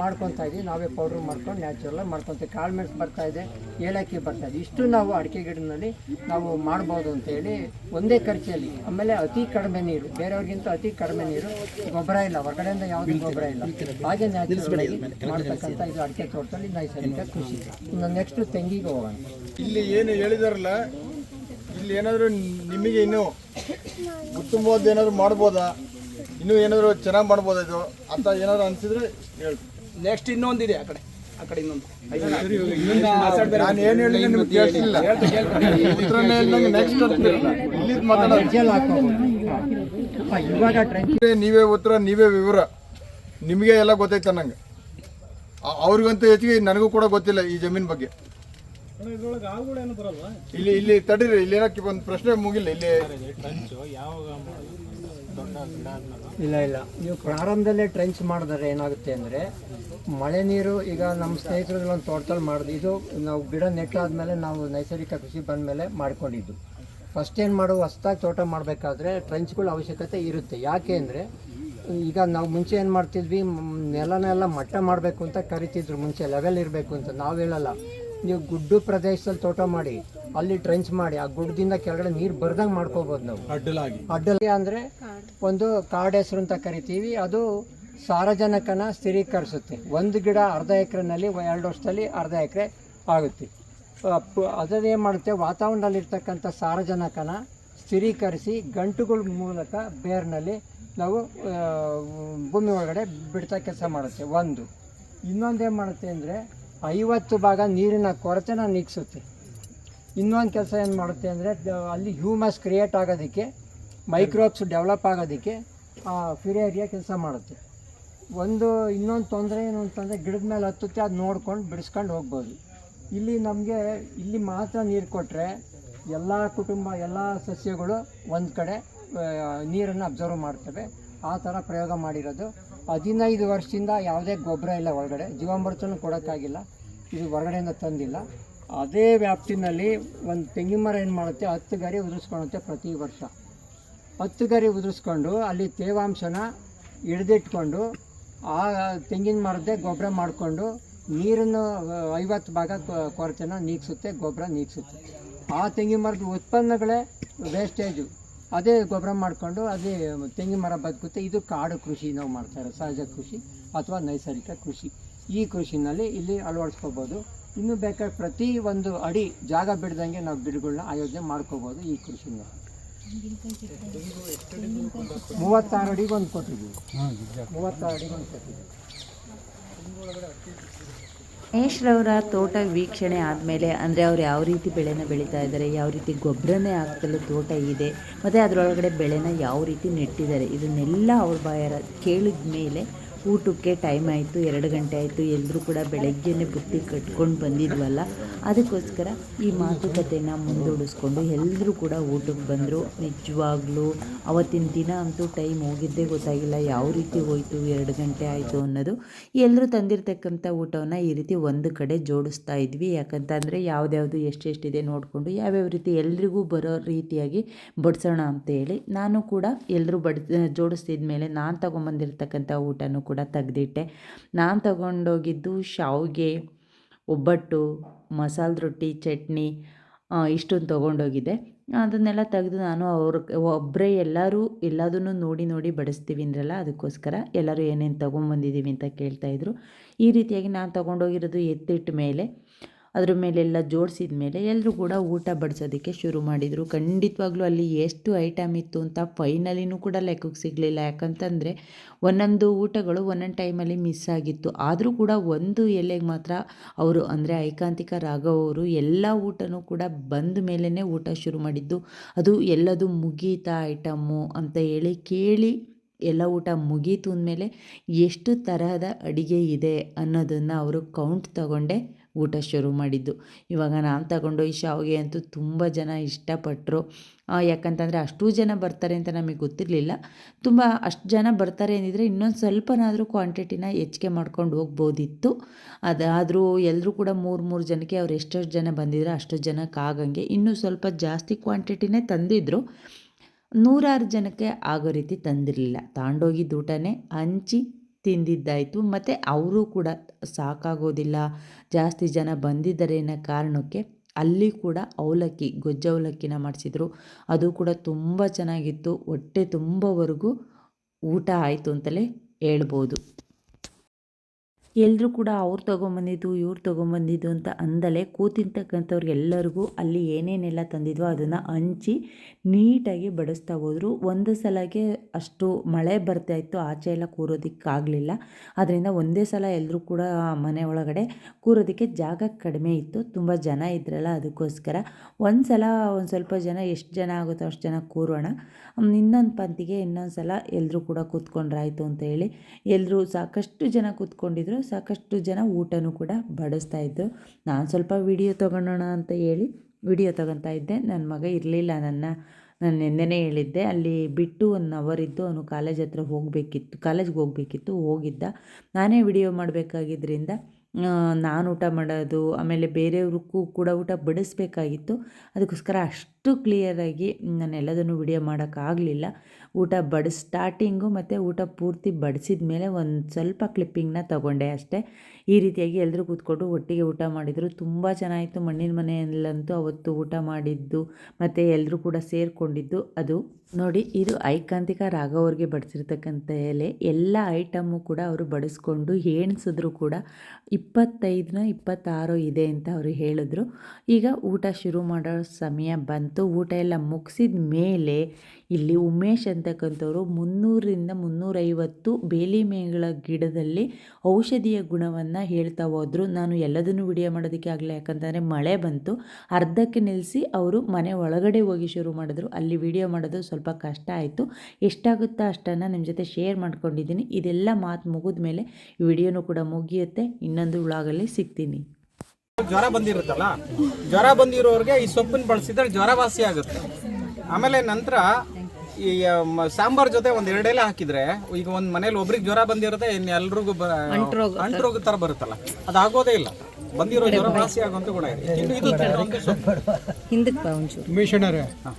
ಮಾಡ್ಕೊತಾ ಇದ್ದೀವಿ ನಾವೇ ಪೌಡ್ರ್ ಮಾಡ್ಕೊಂಡು ನ್ಯಾಚುರಲ್ ಮಾಡ್ಕೊತೀವಿ ಕಾಳು ಮೆಣಸು ಬರ್ತಾ ಇದೆ ಏಲಕ್ಕಿ ಬರ್ತಾ ಇದೆ. ಇಷ್ಟು ನಾವು ಅಡಿಕೆ ಗಿಡದಲ್ಲಿ ನಾವು ಮಾಡ್ಬೋದು ಅಂತೇಳಿ ಒಂದೇ ಖರ್ಚಲ್ಲಿ ಆಮೇಲೆ ಅತಿ ಕಡಿಮೆ ನೀರು ಬೇರೆಯವ್ರಿಗಿಂತ ಅತಿ ಕಡಿಮೆ ನೀರು ಗೊಬ್ಬರ ಇಲ್ಲ. ಹೊರಗಡೆಯಿಂದ ಯಾವುದೇ ಗೊಬ್ಬರ ಇಲ್ಲ. ಹಾಗೆ ನ್ಯಾಚುರಲ್ ಆಗಿ ಮಾಡ್ತಕ್ಕಂಥ ಇದು ಅಡಿಕೆ ತೋಟದಲ್ಲಿ ನೈಸರ್ಗಿಕ ಖುಷಿ. ಇನ್ನು ನೆಕ್ಸ್ಟ್ ತೆಂಗಿಗೆ ಹೋಗೋಣ. ಇಲ್ಲಿ ಏನು ಹೇಳಿದಾರಲ್ಲ ಇಲ್ಲಿ ಏನಾದರೂ ನಿಮಗೆ ಇನ್ನು ಉತ್ತಮವಾದ ಏನಾದರೂ ಮಾಡ್ಬೋದಾ? ಇನ್ನೂ ಏನಾದರೂ ಚೆನ್ನಾಗಿ ಮಾಡ್ಬೋದಾಯ್ತು ಇದು ಅಂತ ಏನಾದರೂ ಅನ್ಸಿದ್ರೆ ಹೇಳಿ. ನೆಕ್ಸ್ಟ್ ಇನ್ನೊಂದಿದೆ ಆ ಕಡೆ. ಆ ಕಡೆ ಇನ್ನೊಂದು. ನಾನು ಏನು ಹೇಳಿದ್ರೆ ನಿಮ್ಗೆ ಕೇಳಿಲ್ಲ ಉತ್ತರನೇ ಇಲ್ದಂಗೆ ನೆಕ್ಸ್ಟ್ ಇಲ್ಲಿ. ಮಾತಾಡೋದು. ನೀವೇ ಉತ್ತರ ನೀವೇ ವಿವರ. ನಿಮಗೆ ಎಲ್ಲ ಗೊತ್ತೈತೆ ನಂಗೆ. ಅವ್ರಿಗಂತೂ ಹೆಚ್ಚಿಗೆ ನನಗೂ ಕೂಡ ಗೊತ್ತಿಲ್ಲ ಈ ಜಮೀನ್ ಬಗ್ಗೆ. ಇಲ್ಲಿ ಇಲ್ಲಿ ತಡೀರಿ ಇಲ್ಲಿ ಏನಕ್ಕೆ ಒಂದು ಪ್ರಶ್ನೆ ಮುಗಿಲ್ಲ ಇಲ್ಲಿ. ಇಲ್ಲ ಇಲ್ಲ. ನೀವು ಪ್ರಾರಂಭದಲ್ಲೇ ಟ್ರೆಂಚ್ ಮಾಡಿದ್ರೆ ಏನಾಗುತ್ತೆ ಅಂದರೆ, ಮಳೆ ನೀರು ಈಗ ನಮ್ಮ ಸ್ನೇಹಿತರಲ್ಲಿ ಒಂದು ತೋಟದಲ್ಲಿ ಮಾಡಿದ್ವಿ ಇದು ನಾವು ಗಿಡ ನೆಟ್ಟಾದಮೇಲೆ ನಾವು ನೈಸರ್ಗಿಕ ಕೃಷಿ ಬಂದಮೇಲೆ ಮಾಡ್ಕೊಂಡಿದ್ದು. ಫಸ್ಟ್ ಏನು ಮಾಡೋ ಹೊಸ್ದಾಗಿ ತೋಟ ಮಾಡಬೇಕಾದ್ರೆ ಟ್ರೆಂಚ್ಗಳ ಅವಶ್ಯಕತೆ ಇರುತ್ತೆ. ಯಾಕೆ ಅಂದರೆ, ಈಗ ನಾವು ಮುಂಚೆ ಏನು ಮಾಡ್ತಿದ್ವಿ? ನೆಲನೆಲ್ಲ ಮಟ್ಟ ಮಾಡಬೇಕು ಅಂತ ಕರಿತಿದ್ರು. ಮುಂಚೆ ಲೆವೆಲ್ ಇರಬೇಕು ಅಂತ. ನಾವು ಹೇಳಲ್ಲ. ನೀವು ಗುಡ್ಡು ಪ್ರದೇಶದಲ್ಲಿ ತೋಟ ಮಾಡಿ ಅಲ್ಲಿ ಟ್ರೆಂಚ್ ಮಾಡಿ ಆ ಗುಡ್ಡದಿಂದ ಕೆಳಗಡೆ ನೀರು ಬರ್ದಂಗೆ ಮಾಡ್ಕೋಬೋದು ನಾವು. ಅಡ್ಡಲಾಗಿ. ಅಡ್ಡಲಾಗಿ ಅಂದರೆ ಒಂದು ಕಾಡು ಹೆಸರು ಅಂತ ಕರಿತೀವಿ ಅದು ಸಾರಜನಕನ ಸ್ಥಿರೀಕರಿಸುತ್ತೆ. ಒಂದು ಗಿಡ ಅರ್ಧ ಎಕರೆನಲ್ಲಿ ಎರಡು ವರ್ಷದಲ್ಲಿ ಅರ್ಧ ಎಕರೆ ಆಗುತ್ತೆ. ಅದನ್ನು ಏನು ಮಾಡುತ್ತೆ ವಾತಾವರಣದಲ್ಲಿರ್ತಕ್ಕಂಥ ಸಾರಜನಕನ ಸ್ಥಿರೀಕರಿಸಿ ಗಂಟುಗಳ ಮೂಲಕ ಬೇರ್ನಲ್ಲಿ ನಾವು ಭೂಮಿ ಒಳಗಡೆ ಬಿಡ್ತಾ ಕೆಲಸ ಮಾಡುತ್ತೆ. ಒಂದು. ಇನ್ನೊಂದೇನು ಮಾಡುತ್ತೆ ಅಂದರೆ ಐವತ್ತು ಭಾಗ ನೀರಿನ ಕೊರತೆನ ನೀಗಿಸುತ್ತೆ. ಇನ್ನೊಂದು ಕೆಲಸ ಏನು ಮಾಡುತ್ತೆ ಅಂದರೆ ಅಲ್ಲಿ ಹ್ಯೂಮಸ್ ಕ್ರಿಯೇಟ್ ಆಗೋದಕ್ಕೆ, ಮೈಕ್ರೋಬ್ಸ್ ಡೆವಲಪ್ ಆಗೋದಕ್ಕೆ ಫಿರೇರಿಯಾ ಕೆಲಸ ಮಾಡುತ್ತೆ. ಒಂದು, ಇನ್ನೊಂದು ತೊಂದರೆ ಏನು ಅಂತಂದರೆ, ಗಿಡದ ಮೇಲೆ ಹತ್ತುತ್ತೆ, ಅದು ನೋಡ್ಕೊಂಡು ಬಿಡಿಸ್ಕೊಂಡು ಹೋಗ್ಬೋದು. ಇಲ್ಲಿ ನಮಗೆ, ಇಲ್ಲಿ ಮಾತ್ರ ನೀರು ಕೊಟ್ಟರೆ ಎಲ್ಲ ಕುಟುಂಬ, ಎಲ್ಲ ಸಸ್ಯಗಳು ಒಂದು ಕಡೆ ನೀರನ್ನು ಅಬ್ಸರ್ವ್ ಮಾಡ್ತವೆ. ಆ ಥರ ಪ್ರಯೋಗ ಮಾಡಿರೋದು. ಹದಿನೈದು ವರ್ಷದಿಂದ ಯಾವುದೇ ಗೊಬ್ಬರ ಇಲ್ಲ ಒಳಗಡೆ. ಜೀವಾಮೃತನೂ ಕೊಡೋಕ್ಕಾಗಿಲ್ಲ. ಇದು ಹೊರಗಡೆಯಿಂದ ತಂದಿಲ್ಲ. ಅದೇ ವ್ಯಾಪ್ತಿನಲ್ಲಿ ಒಂದು ತೆಂಗಿನ ಮರ ಏನು ಮಾಡುತ್ತೆ, ಹತ್ತು ಗರಿ ಉದುರಿಸ್ಕೊಳುತ್ತೆ ಪ್ರತಿ ವರ್ಷ. ಹತ್ತು ಗರಿ ಉದುರಿಸ್ಕೊಂಡು ಅಲ್ಲಿ ತೇವಾಂಶನ ಹಿಡಿದಿಟ್ಕೊಂಡು ಆ ತೆಂಗಿನ ಮರದ್ದೇ ಗೊಬ್ಬರ ಮಾಡಿಕೊಂಡು ನೀರನ್ನು ಐವತ್ತು ಭಾಗ ಕೊರತೆನ ನೀಗಿಸುತ್ತೆ, ಗೊಬ್ಬರ ನೀಗಿಸುತ್ತೆ. ಆ ತೆಂಗಿನ ಮರದ ಉತ್ಪನ್ನಗಳೇ ವೇಸ್ಟೇಜು ಅದೇ ಗೊಬ್ಬರ ಮಾಡಿಕೊಂಡು ಅದೇ ತೆಂಗಿನ ಮರ ಬದುಕುತ್ತೆ. ಇದು ಕಾಡು ಕೃಷಿ ನಾವು ಮಾಡ್ತಾರೆ ಸಹಜ ಕೃಷಿ ಅಥವಾ ನೈಸರ್ಗಿಕ ಕೃಷಿ. ಈ ಕೃಷಿನಲ್ಲಿ ಇಲ್ಲಿ ಅಳವಡಿಸ್ಕೋಬೋದು. ಇನ್ನು ಬೇಕಾದ್ರೆ ಪ್ರತಿ ಒಂದು ಅಡಿ ಜಾಗ ಬಿಡ್ದಂಗೆ ನಾವು ಗಿಡಗಳನ್ನ ಆಯೋಜನೆ ಮಾಡ್ಕೋಬೋದು ಈ ಕೃಷಿನ. ಮೂವತ್ತಾರು ಅಡಿಗೆ ಒಂದು ಕೊಟ್ಟಿದ್ದೀವಿ. ಮೂವತ್ತಾರು ಅಡಿಗೆ ಒಂದು ಕೊಟ್ಟಿದ್ದೀವಿ ಮಹೇಶ್ರವರ ತೋಟ ವೀಕ್ಷಣೆ ಆದಮೇಲೆ ಅಂದರೆ ಅವ್ರು ಯಾವ ರೀತಿ ಬೆಳೆನ ಬೆಳೀತಾ ಇದ್ದಾರೆ, ಯಾವ ರೀತಿ ಗೊಬ್ಬರನೇ ಹಾಕ್ತಲೇ ತೋಟ ಇದೆ, ಮತ್ತು ಅದರೊಳಗಡೆ ಬೆಳೆನ ಯಾವ ರೀತಿ ನೆಟ್ಟಿದ್ದಾರೆ, ಇದನ್ನೆಲ್ಲ ಅವ್ರ ಬಾಯರ ಕೇಳಿದ ಮೇಲೆ ಊಟಕ್ಕೆ ಟೈಮ್ ಆಯಿತು, ಎರಡು ಗಂಟೆ ಆಯಿತು ಎಲ್ಲರೂ ಕೂಡ ಬೆಳಗ್ಗೆನೇ ಬುತ್ತಿ ಕಟ್ಕೊಂಡು ಬಂದಿದ್ವಲ್ಲ, ಅದಕ್ಕೋಸ್ಕರ ಈ ಮಾತುಕತೆನ ಮುಂದೂಡಿಸ್ಕೊಂಡು ಎಲ್ಲರೂ ಕೂಡ ಊಟಕ್ಕೆ ಬಂದರು. ನಿಜವಾಗ್ಲೂ ಅವತ್ತಿನ ದಿನ ಅಂತೂ ಟೈಮ್ ಹೋಗಿದ್ದೇ ಗೊತ್ತಾಗಿಲ್ಲ, ಯಾವ ರೀತಿ ಹೋಯಿತು, ಎರಡು ಗಂಟೆ ಆಯಿತು ಅನ್ನೋದು. ಎಲ್ಲರೂ ತಂದಿರ್ತಕ್ಕಂಥ ಊಟವನ್ನು ಈ ರೀತಿ ಒಂದು ಕಡೆ ಜೋಡಿಸ್ತಾ ಇದ್ವಿ. ಯಾಕಂತಂದರೆ ಯಾವುದ್ಯಾವುದು ಎಷ್ಟೆಷ್ಟಿದೆ ನೋಡಿಕೊಂಡು ಯಾವ್ಯಾವ ರೀತಿ ಎಲ್ರಿಗೂ ಬರೋ ರೀತಿಯಾಗಿ ಬಡಿಸೋಣ ಅಂತ ಹೇಳಿ ನಾನು ಕೂಡ ಎಲ್ಲರೂ ಬಡ್ ಜೋಡಿಸ್ತಿದ ಮೇಲೆ ನಾನು ತೊಗೊಂಬಂದಿರ್ತಕ್ಕಂಥ ಊಟನೂ ಕೂಡ ತೆಗೆದಿಟ್ಟೆ. ನಾನು ತಗೊಂಡೋಗಿದ್ದು ಶಾವಿಗೆ, ಒಬ್ಬಟ್ಟು, ಮಸಾಲೆ ರೊಟ್ಟಿ, ಚಟ್ನಿ ಇಷ್ಟೊಂದು ತೊಗೊಂಡೋಗಿದ್ದೆ. ಅದನ್ನೆಲ್ಲ ತೆಗೆದು ನಾನು ಅವ್ರ ಒಬ್ಬರೇ ಎಲ್ಲರೂ ಎಲ್ಲದನ್ನು ನೋಡಿ ನೋಡಿ ಬಡಿಸ್ತೀವಿ ಅಂದ್ರಲ್ಲ, ಅದಕ್ಕೋಸ್ಕರ ಎಲ್ಲರೂ ಏನೇನು ತೊಗೊಂಬಂದಿದ್ದೀವಿ ಅಂತ ಕೇಳ್ತಾಯಿದ್ರು ಈ ರೀತಿಯಾಗಿ ನಾನು ತೊಗೊಂಡೋಗಿರೋದು ಎತ್ತಿಟ್ಟ ಮೇಲೆ ಅದ್ರ ಮೇಲೆಲ್ಲ ಜೋಡಿಸಿದ ಮೇಲೆ ಎಲ್ಲರೂ ಕೂಡ ಊಟ ಬಡಿಸೋದಕ್ಕೆ ಶುರು ಮಾಡಿದರು. ಖಂಡಿತವಾಗ್ಲೂ ಅಲ್ಲಿ ಎಷ್ಟು ಐಟಮ್ ಇತ್ತು ಅಂತ ಫೈನಲಿನೂ ಕೂಡ ಲೆಕ್ಕಕ್ಕೆ ಸಿಗಲಿಲ್ಲ. ಯಾಕಂತಂದರೆ ಒಂದೊಂದು ಊಟಗಳು ಒಂದೊಂದು ಟೈಮಲ್ಲಿ ಮಿಸ್ ಆಗಿತ್ತು. ಆದರೂ ಕೂಡ ಒಂದು ಎಲೆಗೆ ಮಾತ್ರ ಅವರು, ಅಂದರೆ ಐಕಾಂತಿಕ ರಾಘವ್ ಅವರು ಎಲ್ಲ ಊಟನೂ ಕೂಡ ಬಂದ ಮೇಲೇ ಊಟ ಶುರು ಮಾಡಿದ್ದು. ಅದು ಎಲ್ಲದು ಮುಗೀತಾ ಐಟಮ್ಮು ಅಂತ ಹೇಳಿ ಕೇಳಿ ಎಲ್ಲ ಊಟ ಮುಗೀತು ಅಂದಮೇಲೆ ಎಷ್ಟು ತರಹದ ಅಡಿಗೆ ಇದೆ ಅನ್ನೋದನ್ನು ಅವರು ಕೌಂಟ್ ತಗೊಂಡೇ. ಊಟ ಶುರು ಮಾಡಿದ್ದು. ಇವಾಗ ನಾನು ತಗೊಂಡು ಈ ಶಾವಿಗೆ ಅಂತೂ ತುಂಬ ಜನ ಇಷ್ಟಪಟ್ಟರು ಯಾಕಂತಂದರೆ ಅಷ್ಟು ಜನ ಬರ್ತಾರೆ ಅಂತ ನಮಗೆ ಗೊತ್ತಿರಲಿಲ್ಲ. ತುಂಬ ಅಷ್ಟು ಜನ ಬರ್ತಾರೆ ಅಂದಿದ್ರೆ ಇನ್ನೊಂದು ಸ್ವಲ್ಪನಾದರೂ ಕ್ವಾಂಟಿಟಿನ ಹೆಚ್ಚಿಗೆ ಮಾಡ್ಕೊಂಡು ಹೋಗ್ಬೋದಿತ್ತು. ಅದಾದರೂ ಎಲ್ಲರೂ ಕೂಡ ಮೂರು ಮೂರು ಜನಕ್ಕೆ ಅವ್ರು ಎಷ್ಟೆಷ್ಟು ಜನ ಬಂದಿದ್ರು ಅಷ್ಟು ಜನಕ್ಕೆ ಆಗಂಗೆ ಇನ್ನೂ ಸ್ವಲ್ಪ ಜಾಸ್ತಿ ಕ್ವಾಂಟಿಟಿನೇ ತಂದಿದ್ದರು ನೂರಾರು ಜನಕ್ಕೆ ಆಗೋ ರೀತಿ ತಂದಿರಲಿಲ್ಲ. ತಾಂಡೋಗಿದ್ದ ಊಟನೇ ಹಂಚಿ ತಿಂದಿದ್ದಾಯಿತು. ಮತ್ತು ಅವರು ಕೂಡ ಸಾಕಾಗೋದಿಲ್ಲ. ಜಾಸ್ತಿ ಜನ ಬಂದಿದ್ದಾರೆ ಅನ್ನೋ ಕಾರಣಕ್ಕೆ ಅಲ್ಲಿ ಕೂಡ ಅವಲಕ್ಕಿ, ಗೊಜ್ಜು ಅವಲಕ್ಕಿನ ಮಾಡಿಸಿದ್ರು. ಅದು ಕೂಡ ತುಂಬ ಚೆನ್ನಾಗಿತ್ತು. ಹೊಟ್ಟೆ ತುಂಬವರೆಗೂ ಊಟ ಆಯಿತು ಅಂತಲೇ ಹೇಳ್ಬೋದು. ಎಲ್ಲರೂ ಕೂಡ ಅವ್ರು ತೊಗೊಂಬಂದಿದ್ದು, ಇವ್ರು ತೊಗೊಂಬಂದಿದ್ದು ಅಂತ ಅಂದಲೇ ಕೂತಿರ್ತಕ್ಕಂಥವ್ರಿಗೆಲ್ಲರಿಗೂ ಅಲ್ಲಿ ಏನೇನೆಲ್ಲ ತಂದಿದ್ವೋ ಅದನ್ನು ಹಂಚಿ ನೀಟಾಗಿ ಬಡಿಸ್ತಾ ಹೋದರು. ಒಂದು ಸಲಗೆ ಅಷ್ಟು ಮಳೆ ಬರ್ತಾ ಇತ್ತು, ಆಚೆ ಎಲ್ಲ ಕೂರೋದಕ್ಕಾಗಲಿಲ್ಲ. ಅದರಿಂದ ಒಂದೇ ಸಲ ಎಲ್ಲರೂ ಕೂಡ ಮನೆ ಒಳಗಡೆ ಕೂರೋದಕ್ಕೆ ಜಾಗ ಕಡಿಮೆ ಇತ್ತು. ತುಂಬ ಜನ ಇದ್ರಲ್ಲ ಅದಕ್ಕೋಸ್ಕರ. ಒಂದು ಸಲ ಒಂದು ಸ್ವಲ್ಪ ಜನ, ಎಷ್ಟು ಜನ ಆಗುತ್ತೋ ಅಷ್ಟು ಜನ ಕೂರೋಣ. ಇನ್ನೊಂದು ಪಂತಿಗೆ ಇನ್ನೊಂದು ಸಲ ಎಲ್ಲರೂ ಕೂಡ ಕೂತ್ಕೊಂಡ್ರಾಯ್ತು ಅಂತ ಹೇಳಿ ಎಲ್ಲರೂ ಸಾಕಷ್ಟು ಜನ ಕೂತ್ಕೊಂಡಿದ್ರು. ಸಾಕಷ್ಟು ಜನ ಊಟನೂ ಕೂಡ ಬಡಿಸ್ತಾ ಇದ್ದರು ನಾನು ಸ್ವಲ್ಪ ವಿಡಿಯೋ ತೊಗೊಳೋಣ ಅಂತ ಹೇಳಿ ವಿಡಿಯೋ ತೊಗೊತಾ ಇದ್ದೆ. ನನ್ನ ಮಗ ಇರಲಿಲ್ಲ ನನ್ನ, ನಾನು ನಿನ್ನೆನೇ ಹೇಳಿದ್ದೆ. ಅಲ್ಲಿ ಬಿಟ್ಟು ಒನ್ ಅವರ್ ಇದ್ದು ಅವನು ಕಾಲೇಜ್ ಹತ್ರ ಹೋಗಬೇಕಿತ್ತು ಕಾಲೇಜ್ಗೆ ಹೋಗಬೇಕಿತ್ತು, ಹೋಗಿದ್ದ. ನಾನೇ ವಿಡಿಯೋ ಮಾಡಬೇಕಾಗಿದ್ದರಿಂದ ನಾನು ಊಟ ಮಾಡೋದು, ಆಮೇಲೆ ಬೇರೆಯವ್ರಿಗೂ ಕೂಡ ಊಟ ಬಡಿಸ್ಬೇಕಾಗಿತ್ತು. ಅದಕ್ಕೋಸ್ಕರ ಅಷ್ಟು ಕ್ಲಿಯರಾಗಿ ನಾನು ಎಲ್ಲದನ್ನು ವಿಡಿಯೋ ಮಾಡೋಕ್ಕಾಗಲಿಲ್ಲ ಊಟ ಬಡ ಸ್ಟಾರ್ಟಿಂಗು ಮತ್ತು ಊಟ ಪೂರ್ತಿ ಬಡಿಸಿದ ಮೇಲೆ ಒಂದು ಸ್ವಲ್ಪ ಕ್ಲಿಪ್ಪಿಂಗ್ನ ತಗೊಂಡೆ ಅಷ್ಟೇ. ಈ ರೀತಿಯಾಗಿ ಎಲ್ಲರೂ ಕೂತ್ಕೊಂಡು ಒಟ್ಟಿಗೆ ಊಟ ಮಾಡಿದರು. ತುಂಬ ಚೆನ್ನಾಗಿತ್ತು. ಮಣ್ಣಿನ ಮನೆಯಲ್ಲಂತೂ ಅವತ್ತು ಊಟ ಮಾಡಿದ್ದು ಮತ್ತು ಎಲ್ಲರೂ ಕೂಡ ಸೇರಿಕೊಂಡಿದ್ದು. ಅದು ನೋಡಿ, ಇದು ಐಕಾಂತಿಕ ರಾಘವ್ ಅವ್ರಿಗೆ ಬಡಿಸಿರ್ತಕ್ಕಂಥ ಎಲೆ. ಎಲ್ಲ ಐಟಮು ಕೂಡ ಅವರು ಬಡಿಸ್ಕೊಂಡು ಎಣ್ಸಿದ್ರು ಕೂಡ ಇಪ್ಪತ್ತೈದನ ಇಪ್ಪತ್ತಾರು ಇದೆ ಅಂತ ಅವರು ಹೇಳಿದ್ರು. ಈಗ ಊಟ ಶುರು ಮಾಡೋ ಸಮಯ ಬಂತು. ಊಟ ಎಲ್ಲ ಮುಗಿಸಿದ ಮೇಲೆ ಇಲ್ಲಿ ಉಮೇಶ್ ಅಂತಕ್ಕಂಥವ್ರು ಮುನ್ನೂರರಿಂದ ಮುನ್ನೂರೈವತ್ತು ಬೇಲಿ ಮೇಗಳ ಗಿಡದಲ್ಲಿ ಔಷಧಿಯ ಗುಣವನ್ನು ಹೇಳ್ತಾ ಹೋದರು. ನಾನು ಎಲ್ಲದನ್ನು ವಿಡಿಯೋ ಮಾಡೋದಕ್ಕೆ ಆಗಲ್ಲ ಯಾಕಂತಂದರೆ ಮಳೆ ಬಂತು. ಅರ್ಧಕ್ಕೆ ನಿಲ್ಲಿಸಿ ಅವರು ಮನೆ ಒಳಗಡೆ ಹೋಗಿ ಶುರು ಮಾಡಿದ್ರು. ಅಲ್ಲಿ ವಿಡಿಯೋ ಮಾಡೋದು ಸ್ವಲ್ಪ ಕಷ್ಟ ಆಯಿತು. ಎಷ್ಟಾಗುತ್ತೋ ಅಷ್ಟನ್ನು ನಿಮ್ಮ ಜೊತೆ ಶೇರ್ ಮಾಡ್ಕೊಂಡಿದ್ದೀನಿ. ಇದೆಲ್ಲ ಮಾತು ಮುಗಿದ ಮೇಲೆ ಈ ವಿಡಿಯೋನೂ ಕೂಡ ಮುಗಿಯುತ್ತೆ. ಇನ್ನೊಂದು ವ್ಲಾಗಲ್ಲಿ ಸಿಗ್ತೀನಿ. ಜ್ವರ ಬಂದಿರುತ್ತಲ್ಲ ಜ್ವರ ಬಂದಿರೋರಿಗೆ ಈ ಸೊಪ್ಪನ್ನು ಬಳಸಿದ್ರೆ ಜ್ವರ ವಾಸಿ ಆಗುತ್ತೆ. ಆಮೇಲೆ ನಂತರ ಈ ಮ- ಸಾಂಬಾರ್ ಜೊತೆ ಒಂದ್ ಎರಡೆಲೆ ಹಾಕಿದ್ರೆ ಈಗ ಒಂದ್ ಮನೇಲಿ ಒಬ್ರಿಗೆ ಜ್ವರ ಬಂದಿರುತ್ತೆ ಇನ್ ಎಲ್ರಿಗೂ ಅಂಟ್ರೋಗ ತರ ಬರುತ್ತಲ್ಲ. ಅದಾಗೋದೇ ಇಲ್ಲ. ಬಂದಿರೋ ಜ್ವರ ವಾಸಿ ಆಗುವಂತ ಗುಣ ಇದೆ. ಇದು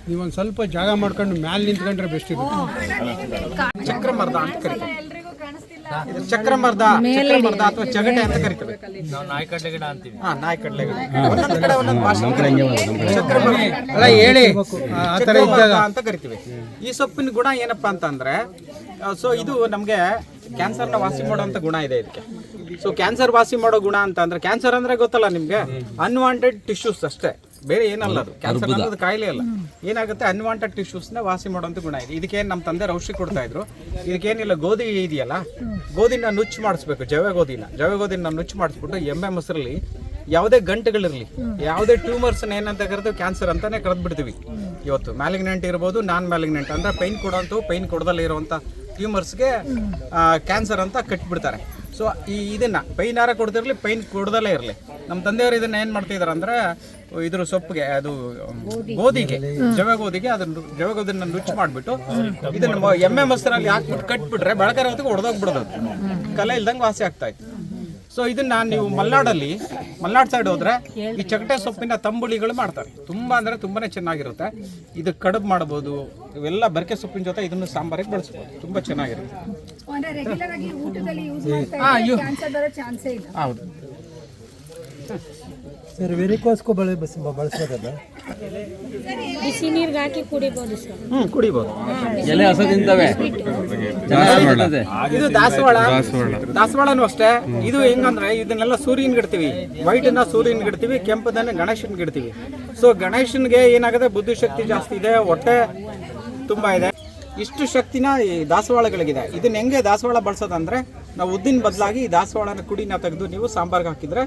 ನೀವೊಂದು ಸ್ವಲ್ಪ ಜಾಗ ಮಾಡ್ಕೊಂಡು ಮ್ಯಾಲ್ ನಿಂತ್ಕೊಂಡ್ರೆ ಬೆಸ್ಟ್ ಇರುತ್ತೆ ಚಕ್ರಮರ್ದ ಅಂತ ಕರಿತೀವಿ ಇದು ಚಕ್ರಮರ್ದ ಚಕ್ರಮರ್ದ ಅಥವಾ ಚಗಟೆ ಅಂತ ಕರಿತೀವಿ. ನಾಯ್ಕಡ್ಲೆ ಗಿಡ ಅಂತೀವಿ. ಹಾ ನಾಯಿ ಕಡ್ಲೆ ಗಿಡ ಒಂದೊಂದ್ ಕಡೆ ಒಂದೊಂದು ಭಾಷೆ. ಚಕ್ರಮರ್ದ ಅಲ್ಲ ಹೇಳಿ. ಆ ಆ ಥರ ಇದ್ದಾಗ. ಅಂತ ಕರಿತೀವಿ. ಈ ಸೊಪ್ಪಿನ ಗುಣ ಏನಪ್ಪಾ ಅಂತಂದ್ರೆ ಸೊ ಇದು ನಮಗೆ ಕ್ಯಾನ್ಸರ್ನ ವಾಸಿ ಮಾಡುವಂತ ಗುಣ ಇದೆ ಇದಕ್ಕೆ. ಸೊ ಕ್ಯಾನ್ಸರ್ ವಾಸಿ ಮಾಡೋ ಗುಣ ಅಂತ ಅಂದ್ರೆ ಕ್ಯಾನ್ಸರ್ ಅಂದ್ರೆ ಗೊತ್ತಲ್ಲ ನಿಮ್ಗೆ? ಅನ್ವಾಂಟೆಡ್ ಟಿಶ್ಯೂಸ್ ಅಷ್ಟೇ. ಬೇರೆ ಏನಲ್ಲ ಅದು. ಕ್ಯಾನ್ಸರ್ ಅನ್ನೋದು ಕಾಯಿಲೆ ಅಲ್ಲ. ಏನಾಗುತ್ತೆ ಅನ್ವಾಂಟೆಡ್ ಟಿಶ್ಯೂಸ್ನ ವಾಸಿ ಮಾಡುವಂತ ಗುಣ ಇದೆ. ಇದಕ್ಕೇನು ನಮ್ಮ ತಂದೆ ಔಷಧಿ ಕೊಡ್ತಾ ಇದ್ರು. ಇದಕ್ಕೇನಿಲ್ಲ ಗೋಧಿ ಇದೆಯಲ್ಲ ಗೋಧಿನ ನುಚ್ಚು ಮಾಡಿಸ್ಬೇಕು ಜವೆ ಗೋಧಿನ. ಜವೆ ಗೋಧಿನ ನುಚ್ಚು ಮಾಡಿಸ್ಬಿಟ್ಟು ಎಮ್ಮೆ ಮೊಸರಲ್ಲಿ ಯಾವುದೇ ಗಂಟುಗಳಿರಲಿ ಯಾವುದೇ ಟ್ಯೂಮರ್ಸ್ ಏನಂತ ಕರೆದು ಕ್ಯಾನ್ಸರ್ ಅಂತಾನೆ ಕರೆದು ಬಿಡ್ತೀವಿ ಇವತ್ತು ಮ್ಯಾಲಿಗ್ನೆಂಟ್ ಇರ್ಬೋದು ನಾನ್ ಮ್ಯಾಲಿಗ್ನೆಂಟ್ ಅಂದ್ರೆ ಪೈನ್ ಕೊಡೋಂಥವು ಪೈನ್ ಕೊಡದಲ್ಲೇ ಇರುವಂತ ಟ್ಯೂಮರ್ಸ್ಗೆ ಕ್ಯಾನ್ಸರ್ ಅಂತ ಕಟ್ಬಿಡ್ತಾರೆ. ಸೊ ಈ ಇದನ್ನ ಯಾರ ಕೊಡ್ತಿರಲಿ? ಪೈನ್ ಕೊಡ್ದಲ್ಲೇ ಇರಲಿ. ನಮ್ಮ ತಂದೆಯವರು ಇದನ್ನ ಏನು ಮಾಡ್ತಿದ್ದಾರೆ ಅಂದರೆ ಇದ್ರ ಸೊಪ್ಪಿಗೆ ಅದು ಗೋಧಿಗೆ. ಜವೆ ಗೋಧಿಗೆ ಅದನ್ನ ಜವೆ ಗೋಧಿನ ನುಚ್ಚು ಮಾಡಿಬಿಟ್ಟು ಇದನ್ನ ಎಮ್ಮೆ ಮೊಸರಲ್ಲಿ ಹಾಕ್ಬಿಟ್ಟು ಕಟ್ಬಿಟ್ರೆ ಬೆಳಗಾರ ಹೊತ್ತಿಗೆ ಹೊಡೆದೋಗ್ಬಿಡೋದು ಕಲೆ ಇಲ್ದಂಗೆ ವಾಸಿ ಆಗ್ತಾ ಇತ್ತು. ಸೊ ಇದನ್ನ ನೀವು ಮಲ್ನಾಡಲ್ಲಿ ಮಲ್ನಾಡ್ ಸೈಡ್ ಹೋದ್ರೆ ಈ ಚಕಟೆ ಸೊಪ್ಪಿನ ತಂಬುಳಿಗಳು ಮಾಡ್ತಾರೆ. ತುಂಬಾ ಅಂದ್ರೆ ತುಂಬಾನೇ ಚೆನ್ನಾಗಿರುತ್ತೆ. ಇದು ಕಡುಬು ಮಾಡಬಹುದು ಇವೆಲ್ಲ ಬರಕೆ ಸೊಪ್ಪಿನ ಜೊತೆ ಇದನ್ನು ಸಾಂಬಾರಿಗೆ ಬಳಸ್ಬೋದು. ತುಂಬಾ ಚೆನ್ನಾಗಿರುತ್ತೆ. ಹೌದು. ಸರ್ ವೆರಿಕೋಸ್ಕೋ ಬಳ ಬಳಸ್ಬೋದಲ್ಲ ಬಿಸಿ ನೀರ್ಗೆ ಹಾಕಿ ಕುಡಿಬೋದು ಸರ್. ಹ್ಮ್ ಕುಡಿಬೋದು. ಎಲೆ ಹಸ ತಿಂತವೆ ಇದು ದಾಸವಾಳ. ದಾಸವಾಳನು ಅಷ್ಟೇ. ಇದು ಹೆಂಗಂದ್ರೆ ಇದನ್ನೆಲ್ಲ ಸೂರ್ಯನ ಗಿಡ್ತೀವಿ. ವೈಟ್ ಸೂರ್ಯನ ಸೂರ್ಯನ್ ಗಿಡ್ತೀವಿ ಕೆಂಪದನ್ನ ಗಣೇಶನ್ ಗಿಡ್ತೀವಿ. ಸೊ ಗಣೇಶನ್ಗೆ ಏನಾಗುತ್ತೆ ಬುದ್ಧಿಶಕ್ತಿ ಜಾಸ್ತಿ ಇದೆ. ಹೊಟ್ಟೆ ತುಂಬಾ ಇದೆ. ಇಷ್ಟು ಶಕ್ತಿನ ಈ ದಾಸವಾಳಗಳಿಗಿದೆ. ಇದನ್ನ ಹೆಂಗೆ ದಾಸವಾಳ ಬಳಸೋದಂದ್ರೆ ನಾವು ಉದ್ದಿನ ಬದಲಾಗಿ ಈ ದಾಸವಾಳನ ಕುಡಿನ ತೆಗೆದು ನೀವು ಸಾಂಬಾರ್ಗೆ ಹಾಕಿದ್ರೆ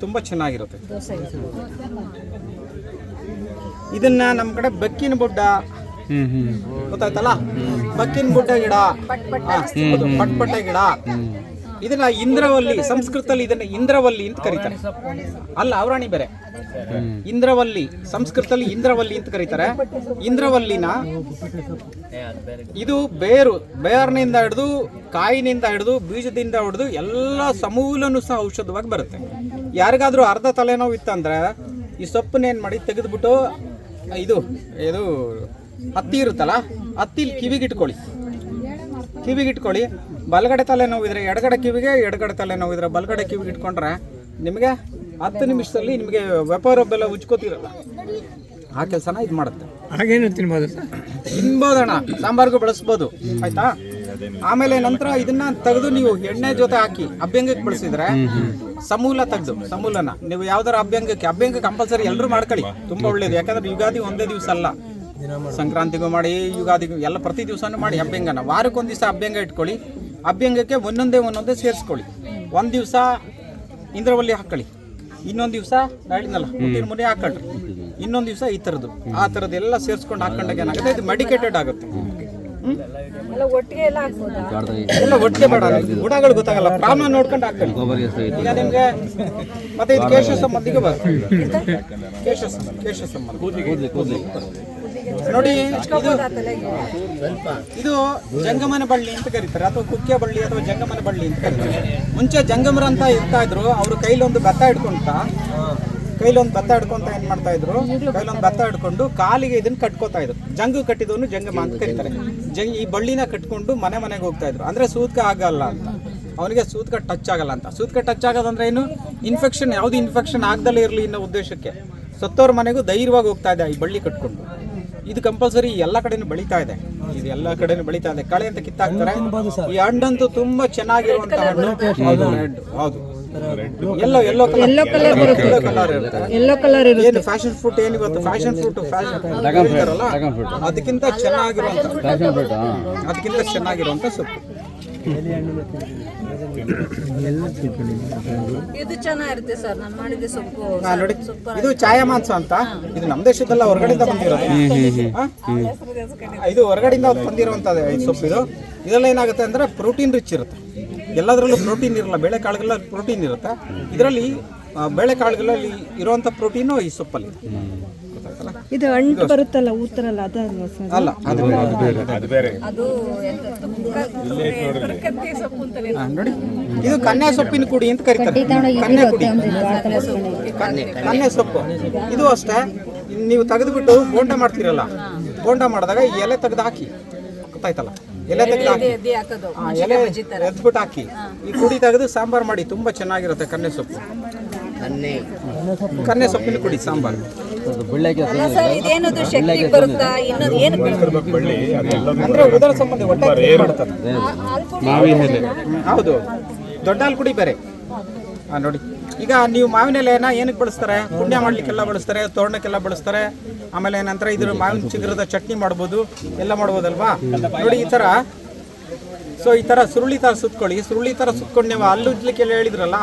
ತುಂಬಾ ಚೆನ್ನಾಗಿರುತ್ತೆ. ಇದನ್ನ ನಮ್ಮ ಕಡೆ ಬೆಕ್ಕಿನ ಬುಡ್ಡ. ಗೊತ್ತಾಯ್ತಲ್ಲ? ಬಕ್ಕಿನ ಬುಡ್ಡ ಗಿಡ. ಪಟ್ಪಟ್ಟ ಗಿಡ. ಇದನ್ನ ಇಂದ್ರವಲ್ಲಿ ಸಂಸ್ಕೃತದಲ್ಲಿ ಇದನ್ನ ಇಂದ್ರವಲ್ಲಿ ಅಂತ ಕರೀತಾರೆ. ಅಲ್ಲ ಅವರಾಣಿ ಬೇರೆ. ಇಂದ್ರವಲ್ಲಿ ಸಂಸ್ಕೃತದಲ್ಲಿ ಇಂದ್ರವಲ್ಲಿ ಅಂತ ಕರೀತಾರೆ. ಇಂದ್ರವಲ್ಲಿನ ಇದು ಬೇರು ಬೇರ್ನಿಂದ ಹಿಡಿದು ಕಾಯಿನಿಂದ ಹಿಡಿದು ಬೀಜದಿಂದ ಹಿಡಿದು ಎಲ್ಲ ಸಮೂಲನು ಸಹ ಔಷಧವಾಗಿ ಬರುತ್ತೆ. ಯಾರಿಗಾದ್ರೂ ಅರ್ಧ ತಲೆನೋವು ಇತ್ತಂದ್ರೆ ಈ ಸೊಪ್ಪನ್ನ ಏನ್ ಮಾಡಿ ತೆಗೆದುಬಿಟ್ಟು ಇದು ಇದು ಹತ್ತಿ ಇರುತ್ತಲ್ಲ ಹತ್ತಿಲಿ ಕಿವಿಗಿಟ್ಕೊಳ್ಳಿ. ಕಿವಿಗಿಟ್ಕೊಳ್ಳಿ. ಕಿವಿಗೆ ಇಟ್ಕೊಳ್ಳಿ ಬಲಗಡೆ ತಲೆ ನೋವಿದ್ರೆ ಎಡಗಡೆ ಕಿವಿಗೆ ಎಡಗಡೆ ತಲೆ ನೋವಿದ್ರೆ ಬಲಗಡೆ ಕಿವಿಗೆ ಇಟ್ಕೊಂಡ್ರೆ ನಿಮಗೆ ಹತ್ತು ನಿಮಿಷದಲ್ಲಿ ನಿಮಗೆ ವ್ಯಾಪಾರ ಬೆಲ್ಲ ಉಜ್ಕೋತಿರಲ್ಲ. ಆ ಕೆಲಸನ ಇದು ಮಾಡುತ್ತೆ. ಹಾಗೇನು ತಿನ್ಬೋದು ತಿನ್ಬೋದಣ್ಣ ಸಾಂಬಾರ್ಗೂ ಬಳಸ್ಬೋದು. ಆಯ್ತಾ? ಆಮೇಲೆ ನಂತರ ಇದನ್ನ ತೆಗೆದು ನೀವು ಎಣ್ಣೆ ಜೊತೆ ಹಾಕಿ ಅಭ್ಯಂಗಕ್ಕೆ ಬಳಸಿದ್ರೆ ಸಮೂಲ ತೆಗೆದು, ಸಮೂಲನ. ನೀವು ಯಾವ್ದಾರ ಅಭ್ಯಂಗಕ್ಕೆ, ಅಭ್ಯಂಗ ಕಂಪಲ್ಸರಿ ಎಲ್ಲರೂ ಮಾಡ್ಕೊಳ್ಳಿ. ತುಂಬಾ ಒಳ್ಳೇದು. ಯಾಕಂದ್ರೆ ಯುಗಾದಿ ಒಂದೇ ದಿವಸ ಅಲ್ಲ. ಸಂಕ್ರಾಂತಿಗೂ ಮಾಡಿ, ಯುಗಾದಿಗೂ ಎಲ್ಲ ಪ್ರತಿ ದಿವಸನೂ ಮಾಡಿ ಅಭ್ಯಂಗನ. ವಾರಕ್ಕೊಂದು ದಿವಸ ಅಭ್ಯಂಗ ಇಟ್ಕೊಳ್ಳಿ. ಅಭ್ಯಂಗಕ್ಕೆ ಒಂದೊಂದೇ ಒಂದೊಂದೇ ಸೇರಿಸ್ಕೊಳ್ಳಿ. ಒಂದು ದಿವಸ ಇಂದ್ರವಲ್ಲಿ ಹಾಕೊಳ್ಳಿ ಇನ್ನೊಂದು ದಿವಸ ಹೇಳಿದ್ನಲ್ಲ ಮುಂದಿನ ಮುನೆ ಹಾಕೊಳ್ರಿ ಇನ್ನೊಂದು ದಿವಸ ಈ ಥರದ್ದು. ಆ ಥರದ್ದು ಎಲ್ಲ ಸೇರಿಸ್ಕೊಂಡು ಹಾಕೊಂಡಾಗ ಏನಾಗುತ್ತೆ? ಇದು ಮೆಡಿಕೇಟೆಡ್ ಆಗುತ್ತೆ? ಎಲ್ಲ ಒಟ್ಟಿಗೆ ಬೇಡ. ಗುಣಗಳು ಗೊತ್ತಾಗಲ್ಲ. ಪ್ರಾಣ ನೋಡ್ಕೊಂಡು ಹಾಕೊಳ್ಳಿ ಈಗ ನಿಮ್ಗೆ ಮತ್ತೆ ಇದು ಕೇಶ ಸಂಬಂಧಿಗೆ ಬರುತ್ತೆ ಕೇಶ ಕೇಶ ಸಂಬಂಧ. ನೋಡಿ, ಇದು ಜಂಗಮನ ಬಳ್ಳಿ ಅಂತ ಕರೀತಾರೆ. ಅಥವಾ ಕುಕ್ಕೆ ಬಳ್ಳಿ ಅಥವಾ ಜಂಗಮನ ಬಳ್ಳಿ ಅಂತ ಕರೀತಾರೆ. ಮುಂಚೆ ಜಂಗಮರ ಅಂತ ಇರ್ತಾ ಇದ್ರು. ಅವ್ರ ಕೈಲಿ ಒಂದು ಭತ್ತ ಹಿಡ್ಕೊಂತ ಕೈಲೊಂದು ಭತ್ತ ಹಿಡ್ಕೊಂತ ಏನ್ ಮಾಡ್ತಾ ಇದ್ರು? ಕೈಲೊಂದು ಭತ್ತ ಹಿಡ್ಕೊಂಡು ಕಾಲಿಗೆ ಇದನ್ನ ಕಟ್ಕೋತಾ ಇದ್ರು. ಜಂಗು ಕಟ್ಟಿದವನು ಜಂಗಮ ಅಂತ ಕರೀತಾರೆ. ಜಂಗ್ ಈ ಬಳ್ಳಿನ ಕಟ್ಕೊಂಡು ಮನೆ ಮನೆಗೆ ಹೋಗ್ತಾ ಇದ್ರು. ಅಂದ್ರೆ ಸೂತ್ಕ ಆಗಲ್ಲ ಅಂತ. ಅವನಿಗೆ ಸೂತ್ಕ ಟಚ್ ಆಗಲ್ಲ ಅಂತ. ಸೂತ್ಕ ಟಚ್ ಆಗೋದಂದ್ರೆ ಏನು? ಇನ್ಫೆಕ್ಷನ್ ಯಾವ್ದು ಇನ್ಫೆಕ್ಷನ್ ಆಗ್ದಲೇ ಇರಲಿ ಅನ್ನೋ ಉದ್ದೇಶಕ್ಕೆ. ಸತ್ತೋರ್ ಮನೆಗೂ ಧೈರ್ಯವಾಗಿ ಹೋಗ್ತಾ ಇದೆ ಈ ಬಳ್ಳಿ ಕಟ್ಕೊಂಡು. ಇದು ಕಂಪಲ್ಸರಿ ಎಲ್ಲ ಕಡೆನೂ ಬೆಳೀತಾ ಇದೆ. ಇದು ಎಲ್ಲ ಕಡೆನೂ ಬೆಳೀತಾ ಇದೆ. ಕಳೆ ಅಂತ ಕಿತ್ತಾಕ್ತಾರೆ. ಈ ಹಣ್ಣಂತೂ ತುಂಬಾ ಚೆನ್ನಾಗಿರುವಂತಹ ಹಣ್ಣು. ಹೌದು. ಎಲ್ಲೋ ಎಲ್ಲೋ ಕಲರ್ ಎಲ್ಲೋ ಕಲರ್ ಇರುತ್ತೆ. ಎಲ್ಲೋ ಕಲರ್ ಏನು ಫ್ಯಾಷನ್ ಫ್ರೂಟ್ ಏನು ಇವತ್ತು? ಫ್ಯಾಷನ್ ಫ್ರೂಟ್ ಫ್ಯಾಷನ್ ಅದಕ್ಕಿಂತ ಚೆನ್ನಾಗಿರುವಂತ ಅದಕ್ಕಿಂತ ಚೆನ್ನಾಗಿರುವಂತ ಸೊಪ್ಪು. ಇದು ಚೆನ್ನಾಗಿರುತ್ತೆ ಸರ್. ನಾನು ಮಾಡಿದ್ದೆ ಸೊಪ್ಪು ಹಾ, ನೋಡಿ. ಇದು ಛಾಯಾ ಮಾಂಸ ಅಂತ. ಇದು ನಮ್ಮ ದೇಶದಲ್ಲ ಹೊರಗಡೆಯಿಂದ ಬಂದಿರೋದು? ಇದು ಹೊರಗಡೆಯಿಂದ ಬಂದಿರುವಂತದ್ದು ಸೊಪ್ಪು ಇದು. ಇದೆಲ್ಲ ಏನಾಗುತ್ತೆ ಅಂದ್ರೆ ಪ್ರೋಟೀನ್ ರಿಚ್ ಇರುತ್ತೆ. ಎಲ್ಲದರಲ್ಲೂ ಪ್ರೋಟೀನ್ ಇರಲ್ಲ. ಬೇಳೆಕಾಳುಗಳ ಪ್ರೋಟೀನ್ ಇರುತ್ತೆ. ಇದರಲ್ಲಿ ಬೇಳೆಕಾಳುಗಳಲ್ಲಿ ಇರುವಂತ ಪ್ರೋಟೀನು ಈ ಸೊಪ್ಪಲ್ಲಿ? ಇದು ಅಂಟು ಬರುತ್ತಲ್ಲ ಊತರಲ್ಲ ಅಲ್ಲ ಅದು ಬೇರೆ. ನೋಡಿ. ಇದು ಕನ್ಯಾ ಸೊಪ್ಪಿನ ಕುಡಿ ಅಂತ ಕರೀತಾರೆ. ಕನ್ಯಾ ಕುಡಿ. ಕನ್ಯೆ ಕನ್ಯೆ ಸೊಪ್ಪು. ಇದು ಅಷ್ಟೇ. ನೀವು ತೆಗೆದುಬಿಟ್ಟು ಬೋಂಡ ಮಾಡ್ತೀರಲ್ಲ ಬೋಂಡ ಮಾಡಿದಾಗ ಈ ಎಲೆ ತೆಗೆದು ಹಾಕಿ. ಗೊತ್ತಾಯ್ತಲ್ಲ? ಎಲೆ ತೆಗೆದು ಹಾಕಿ. ಎದ್ದಿ ಹಾಕೋದು. ಆ, ಎಲೆ ಎದ್ಬಿಟ್ಟು ಹಾಕಿ. ಈ ಕುಡಿ ತೆಗೆದು ಸಾಂಬಾರ್ ಮಾಡಿ ತುಂಬಾ ಚೆನ್ನಾಗಿರುತ್ತೆ ಕನ್ನೆ ಸೊಪ್ಪು. ಕನ್ನೆ. ಸೊಪ್ಪಿನ ಕುಡಿ ಸಾಂಬಾರ್. ಅಲ್ಲ ಸರ್ ಇದೇನದು ಶಕ್ತಿ ಬರುತ್ತಾ? ಇನ್ನೊಂದು ಏನು ಅಂದ್ರೆ ಉದರ ಸಂಬಂಧಿ ಹೊಟ್ಟೆ ಹೌದು. ದೊಡ್ಡ ಹಾಲು ಕುಡಿ ಬೇರೆ. ಹಾ ನೋಡಿ. ಈಗ ನೀವು ಮಾವಿನ ಎಲೆಯನ್ನ ಏನಕ್ಕೆ ಬಳಸ್ತಾರೆ? ಪುಣ್ಯ ಮಾಡ್ಲಿಕ್ಕೆಲ್ಲ ಬಳಸ್ತಾರೆ, ತೋರಣಕ್ಕೆಲ್ಲ ಬಳಸ್ತಾರೆ. ಆಮೇಲೆ ನಂತರ ಇದ್ರ ಮಾವಿನ ಚಿಗುರದ ಚಟ್ನಿ ಮಾಡ್ಬೋದು, ಎಲ್ಲ ಮಾಡ್ಬೋದಲ್ವಾ? ನೋಡಿ, ಈ ತರ. ಸೊ ಈ ತರ ಸುರುಳಿ ತರ ಸುತ್ಕೊಳ್ಳಿ. ಸುರುಳಿ ತರ ಸುತ್ಕೊಂಡು ನೀವು ಹಲ್ಲು ಉಜ್ಲಿಕ್ಕೆ ಹೇಳಿದ್ರಲ್ಲ,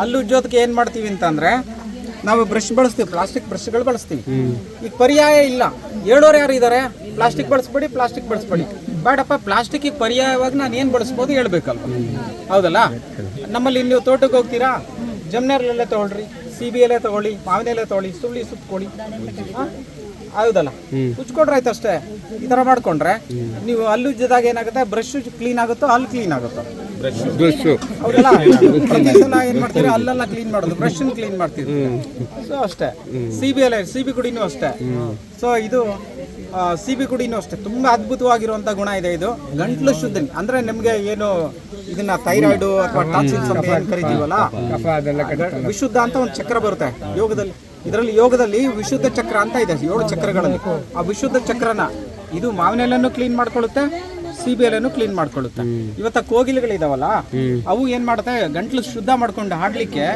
ಹಲ್ಲು ಉಜ್ಜೋದಕ್ಕೆ ಏನ್ ಮಾಡ್ತೀವಿ ಅಂತಂದ್ರೆ ನಾವು ಬ್ರಷ್ ಬಳಸ್ತೀವಿ ಪ್ಲಾಸ್ಟಿಕ್ ಬ್ರಷ್ಗಳು ಬಳಸ್ತೀವಿ. ಈಗ ಪರ್ಯಾಯ ಇಲ್ಲ. ಹೇಳೋರು ಯಾರು ಇದ್ದಾರೆ ಪ್ಲಾಸ್ಟಿಕ್ ಬಳಸ್ಬೇಡಿ ಪ್ಲಾಸ್ಟಿಕ್ ಬಳಸ್ಬೇಡಿ. ಬೇಡಪ್ಪ ಪ್ಲಾಸ್ಟಿಕ್ ಪರ್ಯಾಯವಾಗಿ ನಾನು ಏನು ಬಳಸ್ಬೋದು ಹೇಳ್ಬೇಕಲ್ವ? ಹೌದಲ್ಲ? ನಮ್ಮಲ್ಲಿ ನೀವು ತೋಟಕ್ಕೆ ಹೋಗ್ತೀರಾ? ಜಮ್ನರ್ಲೆಲ್ಲ ತಗೊಳ್ರಿ ಸಿ ಬಿ ಎಲ್ಲೇ ತಗೊಳ್ಳಿ ಮಾವಿನಲ್ಲೇ ತಗೊಳ್ಳಿ ಸುಳ್ಳಿ ಸುತ್ಕೊಳ್ಳಿ? ಹೌದಲ್ಲ ಉಚ್ಕೊಂಡ್ರೆ ಆಯ್ತು ಅಷ್ಟೇ ಈ ಥರ ಮಾಡಿಕೊಂಡ್ರೆ ನೀವು ಹಲ್ಲು ಉಜ್ಜಿದಾಗ ಏನಾಗುತ್ತೆ? ಬ್ರಷ್ ಕ್ಲೀನ್ ಆಗುತ್ತೋ ಅಲ್ಲಿ ಕ್ಲೀನ್ ಆಗುತ್ತೋ. ಹೌದಲ್ಲ ಅವರೆಲ್ಲ ಏನ್ ಮಾಡ್ತೀರಿ ಅಲ್ಲೆಲ್ಲ ಕ್ಲೀನ್ ಮಾಡೋದು. ಬ್ರಷ್ ಕ್ಲೀನ್ ಮಾಡ್ತೀವಿ ಸೊ ಅಷ್ಟೇ. C B L C B ಗುಡಿನೂ ಅಷ್ಟೇ. ಸೊ ಇದು ಸಿ ಬಿ ಗುಡಿನೂ ಅಷ್ಟೇ. ತುಂಬಾ ಅದ್ಭುತವಾಗಿರುವಂತ ಗುಣ ಇದೆ ಇದು. ಗಂಟ್ಲು ಶುದ್ಧ ಅಂದ್ರೆ ನಿಮ್ಗೆ ಏನು ಇದನ್ನ ಥೈರಾಯ್ಡ್ ಅಥವಾ ಟಾಕ್ಸಿನ್ಸ್ ಅಂತ ಕರೀತೀವಲ್ಲ? ಕರಿತೀವಲ್ಲ ವಿಶುದ್ಧ ಅಂತ ಒಂದು ಚಕ್ರ ಬರುತ್ತೆ. ಯೋಗದಲ್ಲಿ. ಇದರಲ್ಲಿ ಯೋಗದಲ್ಲಿ ವಿಶುದ್ಧ ಚಕ್ರ ಅಂತ ಇದೆ. ಏಳು ಚಕ್ರಗಳಲ್ಲಿ. ಆ ವಿಶುದ್ಧ ಚಕ್ರನ ಇದು ಮಾವಿನೆಲೆನೂ ಕ್ಲೀನ್ ಮಾಡ್ಕೊಳ್ಳುತ್ತೆ. ಸಿ ಬಿ ಎಲೆನೂ ಕ್ಲೀನ್ ಮಾಡ್ಕೊಳ್ಳುತ್ತೆ. ಇವತ್ತ ಕೋಗಿಲೆಗಳಿದಾವಲ್ಲ ಅವು ಏನ್ ಮಾಡುತ್ತೆ? ಗಂಟ್ಲು ಶುದ್ಧ ಮಾಡ್ಕೊಂಡು ಹಾಡ್ಲಿಕ್ಕೆ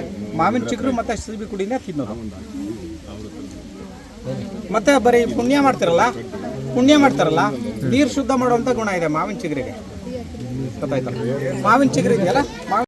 ಮಾವಿನ ಚಿಗುರು ಮತ್ತೆ ಸಿ ಬಿ ಕುಡಿನೇ ತಿನ್ನೋದು. ಮತ್ತೆ ಬರೀ ಪುಣ್ಯ ಮಾಡ್ತಾರಲ್ಲ? ಪುಣ್ಯ ಮಾಡ್ತಾರಲ್ಲ? ನೀರು ಶುದ್ಧ ಮಾಡುವಂತ ಗುಣ ಇದೆ ಮಾವಿನ ಚಿಗುರಿಗೆ. ಗೊತ್ತಾಯ್ತಲ್ಲ ಮಾವಿನ ಚಿಗುರು ಇದೆಯಲ್ಲ?